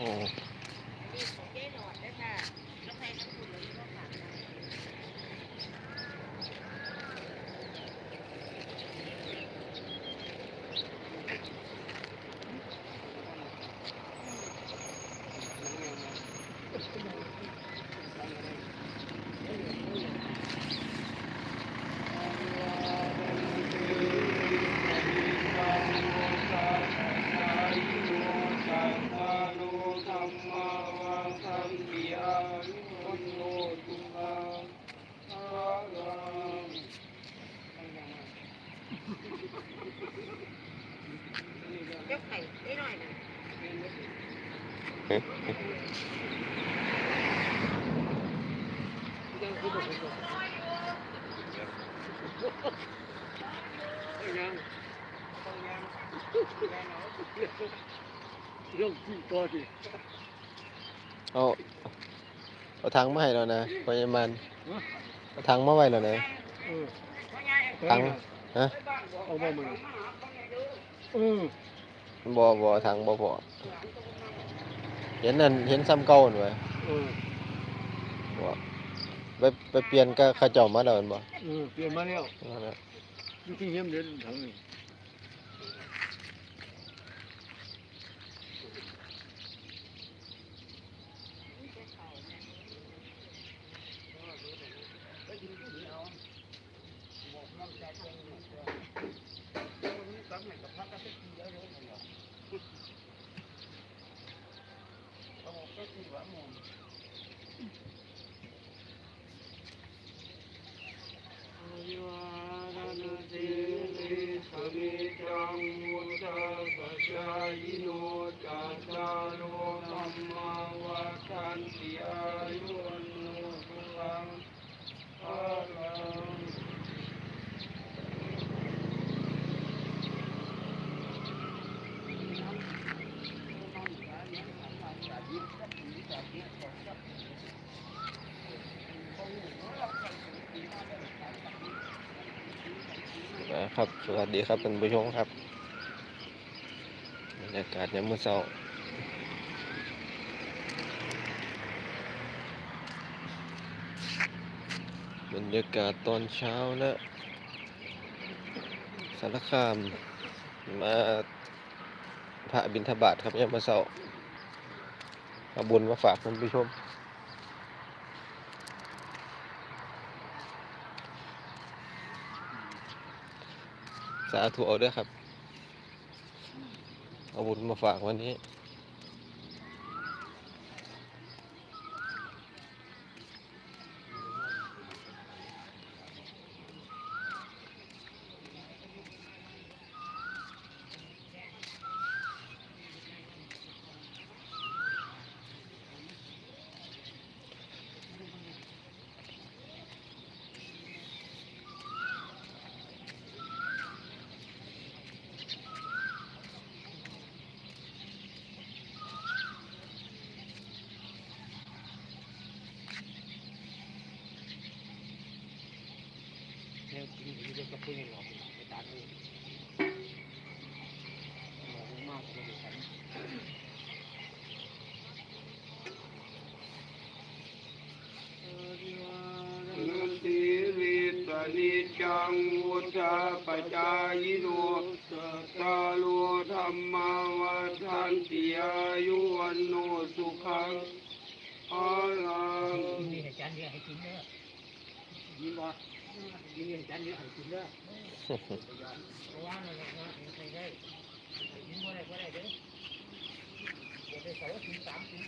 อ้ นี่ของเจ๊หนอดด้วยค่ะแล้วใครทั้งคุณเลยก็ฝากนะ ยกไข่ได้หน่อยนะ เรื่องที่ตัวดิเอาเอาถังมาให้แล้วนะพยาบาลเอาถังมาไว้แล้วนะเออถังฮะเอามามึงเออบ่บ่ถังบ่พอ เห็นนั่นเห็นซ้ำเก่าหั่นไว้เออบ่ไปไปเปลี่ยนกับเขาเจ้ามาแล้วหั่นบ่เออเปลี่ยนมาแล้วนั่นน่ะ อยู่ที่เยี่ยมเด่นถังนี่ vỡ mồm Ayuharanati Samitam Muta Sasayino Tata ครับ สวัสดีครับท่านผู้ชมครับบรรยากาศยามมื้อเช้าบรรยากาศตอนเช้านะสารคามมาพระบิณฑบาตครับยามมื้อเช้าเอาบุญมาฝากท่านผู้ชม สาธุเอาด้วยครับ เอาบุญมาฝากวันนี้ เนี่ยกินอยู่ด้วยกับเพื่อนหรอกไปตัดเลยมากเลยฉันนุสีวิสนิจังวุฒาปจายโนตาโลธรรมาวัฏันติอายุวันโนสุขังอาลังมีเหตุการณ์เรียอะให้กินเด้อยินบ่ มีเหตุการณ์เยอะให้กินเด้อะว่าเราเราใช้ได้ยินบ่ได้บ่ได้เด้อเดี๋ยสาร์ถึงสามถึง